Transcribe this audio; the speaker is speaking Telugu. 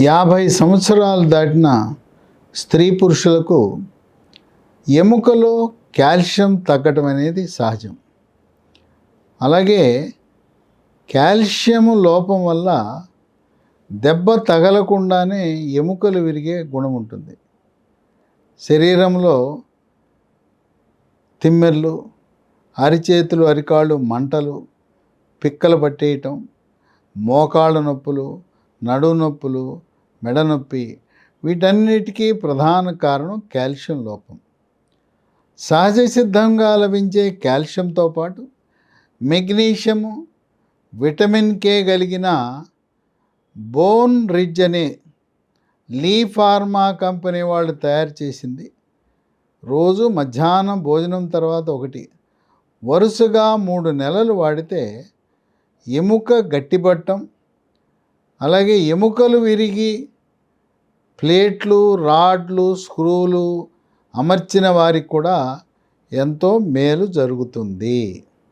యాభై సంవత్సరాలు దాటిన స్త్రీ పురుషులకు ఎముకలో కాల్షియం తగ్గటం అనేది సహజం. అలాగే కాల్షియం లోపం వల్ల దెబ్బ తగలకుండానే ఎముకలు విరిగే గుణం ఉంటుంది. శరీరంలో తిమ్మెర్లు అరిచేతులు అరికాళ్ళు మంటలు పిక్కలు పట్టేయటం మోకాళ్ళ నొప్పులు నడు నొప్పులు మెడనొప్పి వీటన్నిటికీ ప్రధాన కారణం కాల్షియం లోపం. సహజ సిద్ధంగా లభించే కాల్షియంతో పాటు మెగ్నీషియము విటమిన్ కే కలిగిన బోన్ రిడ్జ్ అనే లీ ఫార్మా కంపెనీ వాళ్ళు తయారు చేసింది. రోజు మధ్యాహ్నం భోజనం తర్వాత ఒకటి వరుసగా మూడు నెలలు వాడితే ఎముక గట్టిపట్టం అలాగే ఎముకలు విరిగి ప్లేట్లు రాడ్లు స్క్రూలు అమర్చిన వారికి కూడా ఎంతో మేలు జరుగుతుంది.